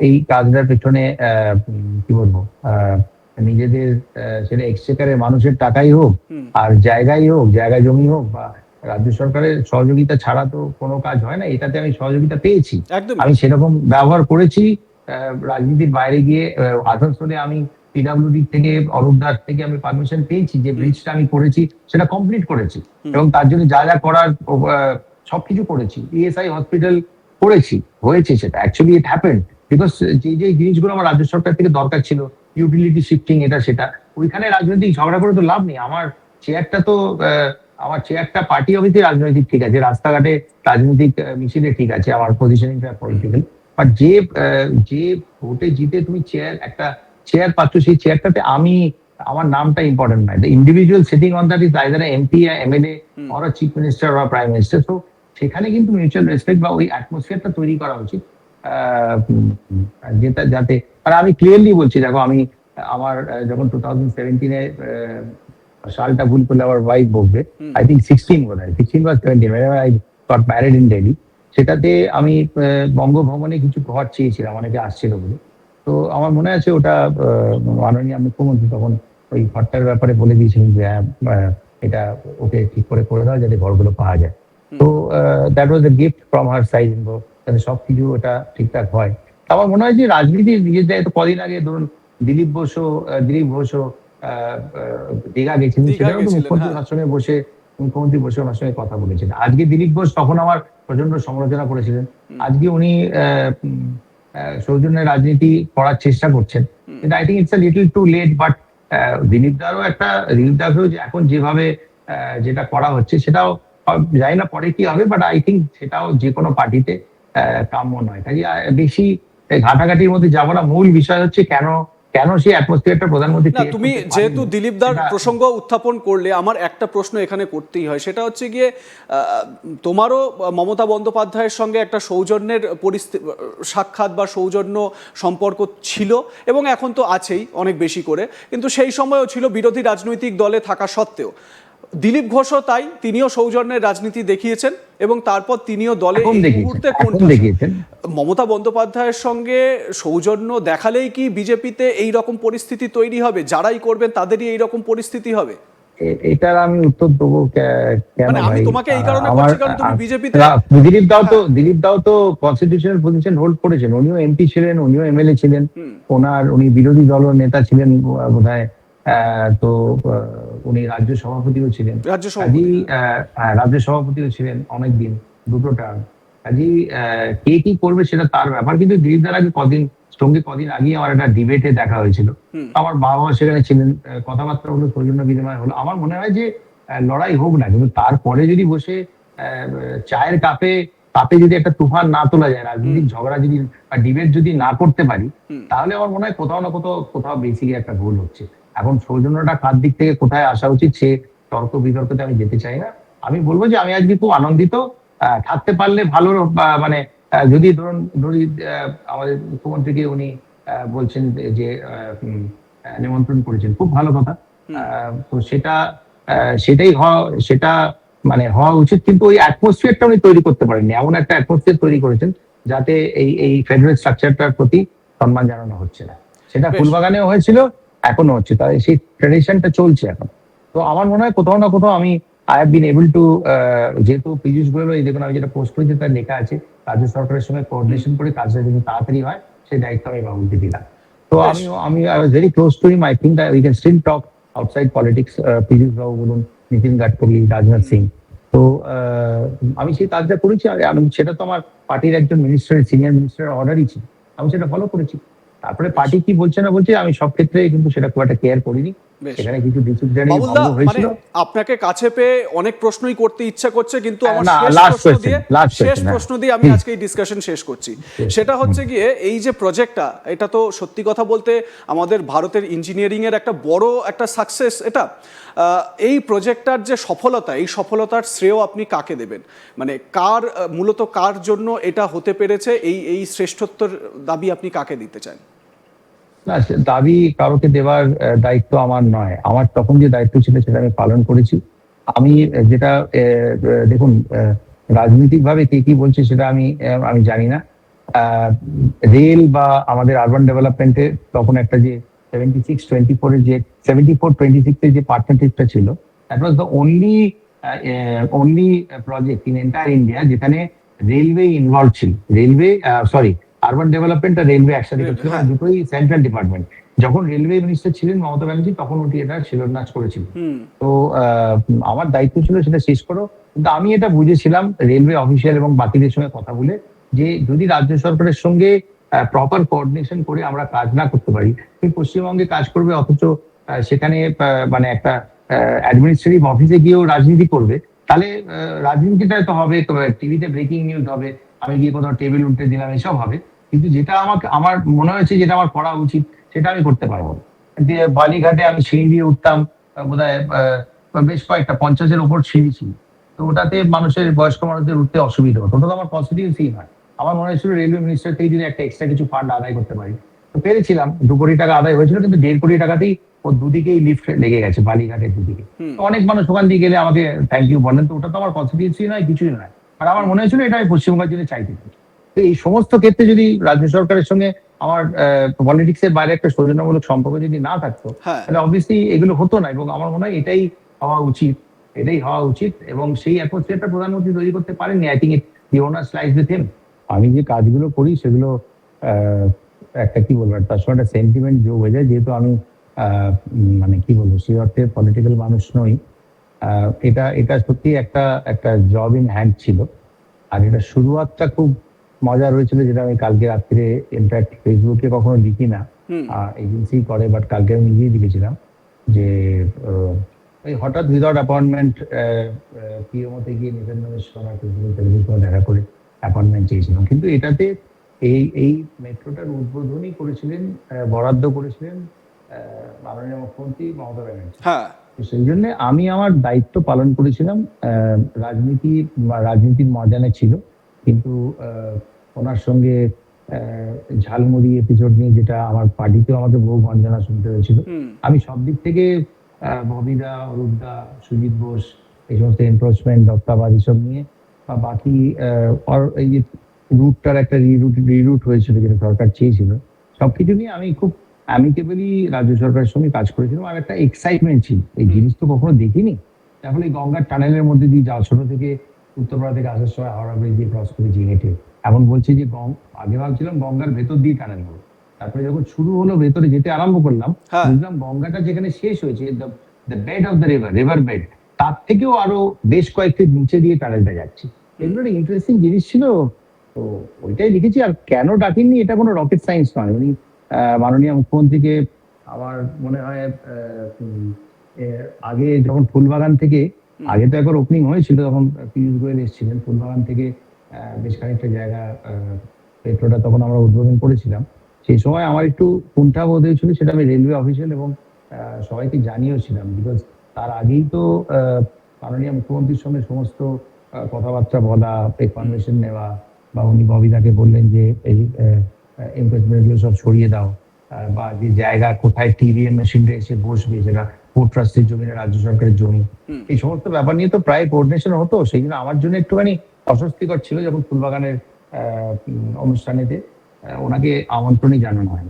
এই কাজটার পেছনে আহ, কি বলব নিজেদের সেটা এক্সচেকারের মানুষের টাকাই হোক আর জায়গাই হোক জায়গা জমি হোক বা রাজ্য সরকারের সহযোগিতা ছাড়া তো কোনো কাজ হয় না এটাতে আমি সহযোগিতা পেয়েছি। আমি সেরকম ব্যবহার করেছি রাজনীতির বাইরে গিয়ে আসানসোলে আমি পিডাব্লিউডি থেকে অরূপ দাস থেকে আমি পারমিশন পেয়েছি যে ব্রিজটা আমি করেছি সেটা কমপ্লিট করেছি। এবং তার জন্য যা যা করার সবকিছু করেছি। ইএসআই হসপিটাল করেছি হয়েছে সেটা। অ্যাকচুয়ালি ইট হ্যাপেন্ড বিকজ যে যে জিনিসগুলো আমার রাজ্য সরকার থেকে দরকার ছিল ইউটিলিটি শিফটিং এটা সেটা ওইখানে রাজনৈতিক ঝগড়া করে তো লাভ নেই। আমার চেয়ারটা তো আমার চেয়ারটা পার্টি অফিসে রাজনৈতিক ঠিক আছে রাস্তাঘাটে রাজনৈতিক মিছিলে ঠিক আছে আমার পজিশনিংটা পলিটিক্যাল বাট যে যে ভোটে জিতে তুমি চেয়ার একটা চেয়ার পাচ্ছ সেই চেয়ারটাতে আমি আমার নামটা ইম্পর্টেন্ট নয়। The individual sitting on that is either MP MLA or chief minister বা প্রাইম মিনিস্টার তো সেখানে কিন্তু মিউচুয়াল রেসপেক্ট বা ওই অ্যাটমসফিয়ারটা তৈরি করা উচিত। যেটা যাতে আর আমি ক্লিয়ারলি বলছি দেখো আমি আমার যখন টু থাউজেন্ড সেভেন্টিনে সালটা ভুল করলে আমার ওয়াইফ বলবে আই থিঙ্ক সিক্সটিন বোধ হয় সিক্সটিন বা seventeen I got married in Delhi সেটাতে আমি বঙ্গভবনে কিছু ঘর চেয়েছিলাম অনেকে আসছিল বলে। তো আমার মনে আছে ওটা মাননীয় মুখ্যমন্ত্রী তখন ওই ঘরটার ব্যাপারে বলে দিয়েছিলেন যে হ্যাঁ, এটা ওকে ঠিক করে করে দাও যাতে ঘরগুলো পাওয়া যায়। তো that was a gift from her side যাতে সবকিছু ওটা ঠিকঠাক হয়। আমার মনে হয় যে রাজনীতি নিজের জায়গায় তো কদিন আগে ধরুন দিলীপ বসু দিলীপ ঘোষও দীঘা সেটাও তো মুখ্যমন্ত্রী হ্যাঁ। ওনার সঙ্গে বসে মুখ্যমন্ত্রী বসে ওনার সঙ্গে কথা বলেছেন আজকে দিলীপ ঘোষ তখন আমার প্রচণ্ড সমালোচনা করেছিলেন। আজকে উনি সৌজন্যের রাজনীতি করার চেষ্টা করছেন। কিন্তু I think it's a little too late but Dilip দারও একটা দিলীপ দাকেও যে এখন যেভাবে আহ, যেটা করা হচ্ছে সেটাও জানি না পরে কি হবে বাট আই থিঙ্ক সেটাও যে কোনো পার্টিতে কাম্য নয়। কাজে বেশি ঘাটাঘাটির মধ্যে যাব না। মূল বিষয় হচ্ছে কেন কেন সেই অ্যাটমসফিয়ারটা প্রধানমন্ত্রী তুমি যেহেতু দিলীপ দার প্রসঙ্গ উত্থাপন করলে আমার একটা প্রশ্ন এখানে করতেই হয়। সেটা হচ্ছে গিয়ে তোমারও মমতা বন্দ্যোপাধ্যায়ের সঙ্গে একটা সৌজন্যের পরিস্থিতি সাক্ষাৎ বা সৌজন্য সম্পর্ক ছিল এবং এখন তো আছেই অনেক বেশি করে। কিন্তু সেই সময়ও ছিল বিরোধী রাজনৈতিক দলে থাকা সত্ত্বেও। দিলীপ ঘোষও তাই তিনিও সৌজন্যের রাজনীতি দেখিয়েছেন এবং তারপর তিনিও দলে মুহূর্তে মমতা বন্দ্যোপাধ্যায়ের সঙ্গে সৌজন্য দেখালেই কি বিজেপিতে এই রকম পরিস্থিতি তৈরি হবে? যারাই করবেন তাদেরই এই রকম পরিস্থিতি হবে? এটার আমি উত্তর দেবো কেন মানে আমি তোমাকে এই কারণে করছি কারণ তুমি বিজেপিতে দিলীপ দাও তো দিলীপ দাও তো কনস্টিটিউশনাল পজিশন হোল্ড করেছেন। উনিও এমপি ছিলেন উনিও এমএলএ ছিলেন। ওনার উনি বিরোধী দল নেতা ছিলেন বোধ হয় তো উনি রাজ্য সভাপতিও ছিলেন। রাজ্য সভাপতি কাজী রাজ্য সভাপতিও ছিলেন অনেকদিন দুটো টার্ম কাজী কে কি করবে সেটা তার ব্যাপার কিন্তু দিলীপ দার আগে কদিন সঙ্গে কদিন আগে আমার একটা ডিবেটে দেখা হয়েছিল। আমার বাবা মা সেখানে ছিলেন কথাবার্তা হলো সৌজন্য বিনিময় হলো। আমার মনে হয় যে লড়াই হোক না কিন্তু তারপরে যদি বসে আহ, চায়ের কাপে কাপে যদি একটা তুফান না তোলা যায় রাজনৈতিক ঝগড়া যদি বা ডিবেট যদি না করতে পারি তাহলে আমার মনে হয় কোথাও না কোথাও কোথাও বেসিক একটা ভুল হচ্ছে। এখন সৌজন্যটা কার দিক থেকে কোথায় আসা উচিত সে তর্ক বিতর্কতে আমি যেতে চাই না। আমি বলব যে আমি আজকে খুব আনন্দিত থাকতে পারলে ভালো মানে যদি ধরুন ধরি আমাদের মুখ্যমন্ত্রীকে উনি বলছেন যে নিমন্ত্রণ করেছেন। খুব ভালো কথা। তো সেটা সেটাই হওয়া সেটা মানে হওয়া উচিত। কিন্তু ওই অ্যাটমসফিয়ারটা উনি তৈরি করতে পারেননি। এমন একটা অ্যাটমসফিয়ার তৈরি করেছেন যাতে এই এই ফেডারেল স্ট্রাকচারটার প্রতি সম্মান জানানো হচ্ছে না। সেটা ফুলবাগানেও হয়েছিল এখনও হচ্ছে তাই সেই ট্রেডিশনটা চলছে এখন। তো আমার মনে হয় কোথাও না কোথাও আমি I have been able to যেহেতু পীযুষ গোয়েল এই দেখুন আমি যেটা পোস্ট করেছি তার লেখা আছে রাজ্য সরকারের সঙ্গে কোঅর্ডিনেশন করে কাজটা যদি তাড়াতাড়ি হয় সেই দায়িত্ব আমি বাবুলকে দিলাম। তো আমি আমি I was very close to him I think we can still talk outside politics Piyush বাবু বলুন নীতিন গাডকারি রাজনাথ সিং। তো আমি সেই কাজটা করেছি আর আমি সেটা তো আমার পার্টির একজন মিনিস্টারের সিনিয়র মিনিস্টারের অর্ডারই ছিল। আমি সেটা ফলো করেছি। তারপরে পার্টি কি বলছে না বলছে আমি সব ক্ষেত্রে কিন্তু সেটা খুব একটা কেয়ার করিনি। সেখানে কিছু ডিসিপ্লিনারি ভঙ্গ মানে হয়েছিল। আপনাকে কাছে পেয়ে অনেক প্রশ্নই করতে ইচ্ছা করছে কিন্তু আমার শেষ প্রশ্ন দিয়ে শেষ হ্যাঁ। প্রশ্ন দিয়ে আমি আজকে এই ডিসকাশন শেষ করছি। সেটা হচ্ছে গিয়ে এই যে প্রজেক্টটা এটা তো সত্যি কথা বলতে আমাদের ভারতের ইঞ্জিনিয়ারিং এর একটা বড় একটা সাকসেস এটা? আহ, এই প্রজেক্টটার যে সফলতা এই সফলতার শ্রেয় আপনি কাকে দেবেন? মানে কার মূলত কার জন্য এটা হতে পেরেছে? এই এই শ্রেষ্ঠত্বর দাবি আপনি কাকে দিতে চান? না দাবি কারোকে দেওয়ার দায়িত্ব আমার নয়। আমার তখন যে দায়িত্ব ছিল সেটা আমি পালন করেছি। আমি যেটা দেখুন রাজনৈতিক ভাবে কে কি বলছে সেটা আমি আমি জানি না। রেল বা আমাদের আরবান ডেভেলপমেন্টে তখন একটা যে সেভেন্টি সিক্স টোয়েন্টি ফোরের যে সেভেন্টি ফোর টোয়েন্টি সিক্সের যে পার্টনারশিপটা ছিল that was the only only project in entire India যেখানে রেলওয়ে ইনভলভ ছিল। রেলওয়ে সরি আরবান ডেভেলপমেন্ট আর রেলওয়ে একসাথে করছিল। হ্যাঁ। দুটোই সেন্ট্রাল ডিপার্টমেন্ট যখন রেলওয়ে মিনিস্টার ছিলেন মমতা ব্যানার্জি তখন উনি এটা শিলান্যাস করেছিল। তো আমার দায়িত্ব ছিল সেটা শেষ করো। কিন্তু আমি এটা বুঝেছিলাম রেলওয়ে অফিসিয়াল এবং বাকিদের সঙ্গে কথা বলে যে যদি রাজ্য সরকারের সঙ্গে প্রপার কোঅর্ডিনেশন করে আমরা কাজ না করতে পারি তুমি পশ্চিমবঙ্গে কাজ করবে অথচ সেখানে মানে একটা অ্যাডমিনিস্ট্রেটিভ অফিসে গিয়েও রাজনীতি করবে তাহলে রাজনীতিটা তো হবে টিভিতে ব্রেকিং নিউজ হবে আমি গিয়ে কোথাও টেবিল উল্টে দিলাম এসব হবে। কিন্তু যেটা আমাকে আমার মনে হয়েছে যেটা আমার করা উচিত সেটা আমি করতে পারব দিয়ে বালিঘাটে আমি সিঁড়ি দিয়ে উঠতাম বোধ হয় বেশ কয়েকটা পঞ্চাশের উপর সিঁড়ি ছিল। তো ওটাতে মানুষের বয়স্ক মানুষদের উঠতে অসুবিধা হতো। ওটা তো আমার কনস্টিটিউন্সি নয়। আমার মনে হয়েছিল রেলওয়ে মিনিস্টার থেকে যদি একটা এক্সট্রা কিছু ফান্ড আদায় করতে পারি। তো পেরেছিলাম দু কোটি টাকা আদায় হয়েছিল কিন্তু দেড় কোটি টাকাতেই ও দুদিকেই লিফট লেগে গেছে বালিঘাটের দুদিকে। তো অনেক মানুষ ওখান দিয়ে গেলে আমাকে থ্যাংক ইউ বলেন। তো ওটা তো আমার কনস্টিটিউন্সি নয় কিছুই নয়। আর আমার মনে হয়েছিল এটা আমি পশ্চিমবঙ্গের জন্য চাইতে চাই। তো এই সমস্ত ক্ষেত্রে যদি রাজ্য সরকারের সঙ্গে আমার পলিটিক্স এর বাইরে একটা সৌজন্যমূলক সম্পর্ক যদি না থাকতো হ্যাঁ। তাহলে অবভিয়াসলি এগুলো হতো না এবং আমার মনে হয় এটাই হওয়া উচিত এটাই হওয়া উচিত এবং সেই অ্যাটমসফিয়ারটা প্রধানমন্ত্রী তৈরি করতে পারেননি I think the owner's life with him আমি যে কাজগুলো করি সেগুলো আহ, একটা কি বলব তার সঙ্গে একটা সেন্টিমেন্ট যোগ হয়ে যায় যেহেতু আমি আহ, মানে কি বলব সেই অর্থে পলিটিক্যাল মানুষ নই। আহ, এটা এটা সত্যি একটা একটা জব ইন হ্যান্ড ছিল। আর এটা শুরুয়াতটা খুব মজা রয়েছিল যেটা আমি কালকে রাত্রে ইনফ্যাক্ট ফেসবুকে কখনো লিখি না। এজেন্সি করে বাট কালকে আমি নিজেই লিখেছিলাম যে আহ, হঠাৎ উইদাউট অ্যাপয়েন্টমেন্ট পিএমওতে গিয়ে নিজের নামে সবার ফেসবুক টেলিভিশনে দেখা করে অ্যাপয়েন্টমেন্ট চেয়েছিলাম। কিন্তু এটাতে এই এই মেট্রোটার উদ্বোধনই করেছিলেন বরাদ্দ করেছিলেন আহ, মাননীয় মুখ্যমন্ত্রী মমতা ব্যানার্জি। হ্যাঁ। সেই জন্য আমি আমার দায়িত্ব পালন করেছিলাম আহ, রাজনীতি রাজনীতির ময়দানে ছিল। কিন্তু আহ, ওনার সঙ্গে ঝালমুড়ি এপিসোড নিয়ে যেটা আমার পার্টিতেও আমাকে বহু গঞ্জনা শুনতে হয়েছিল। আমি সব দিক থেকে ববিদা অরূপদা সুজিত বোস এই সমস্ত এনক্রোচমেন্ট দত্তাবাদ এসব নিয়ে বা বাকি এই যে রুটটার একটা রিরুট রিরুট হয়েছিল যেটা সরকার চেয়েছিল সবকিছু নিয়ে আমি খুব অ্যামিকেবলি রাজ্য সরকারের সঙ্গে কাজ করেছিলাম আর একটা এক্সাইটমেন্ট ছিল। এই জিনিস তো কখনো দেখিনি। তার ফলে এই গঙ্গার টানেলের মধ্যে দিয়ে যাওয়া ছোট থেকে উত্তরপাড়া থেকে আসার সময় হাওড়া ব্রিজ দিয়ে ক্রস করেছি হেঁটে এখন বলছি যে গং আগে ভাবছিলাম গঙ্গার ভেতর দিয়ে টানেল হলো তারপরে যখন শুরু হলো ভেতরে যেতে আরম্ভ করলাম হ্যাঁ। বুঝলাম গঙ্গাটা যেখানে শেষ হয়েছে the bed of the river river bed তার থেকেও আরও বেশ কয়েকটি নিচে দিয়ে টানেলটা যাচ্ছে। এগুলো একটা ইন্টারেস্টিং জিনিস ছিল। তো ওইটাই লিখেছি আর কেন ডাকেননি এটা কোনো রকেট সায়েন্স নয়। উনি আহ, মাননীয় মুখ্যমন্ত্রীকে আমার মনে হয় আহ, আগে যখন ফুলবাগান থেকে। আগে তো একবার ওপেনিং হয়েছিল তখন পীযূষ গোয়েল এসেছিলেন, ফুলবাগান থেকে বেশ খানিকটা জায়গা মেট্রোটা তখন আমরা উদ্বোধন করেছিলাম। সেই সময় আমার একটু কুণ্ঠা বোধ হয়েছিল, সেটা আমি রেলওয়ে অফিসিয়াল এবং সবাইকে জানিয়েছিলাম বিকজ তার আগেই তো মাননীয় মুখ্যমন্ত্রীর সঙ্গে সমস্ত কথাবার্তা বলা কনভেনশন নেওয়া বা উনি ববিদাকে বললেন যে এই এনক্রোচমেন্টগুলো সব সরিয়ে দাও বা যে জায়গা কোথায় টিভিএম মেশিনটা এসে বসবে সেটা পোর্ট ট্রাস্টের জমি রাজ্য সরকারের জমি। এই সমস্ত ব্যাপার নিয়ে তো প্রায় কোঅর্ডিনেশন হতো সেই জন্য আমার জন্য একটুখানি অস্বস্তিকর ছিল যখন ফুলবাগানের অনুষ্ঠানেতে ওনাকে আমন্ত্রণই জানানো হয়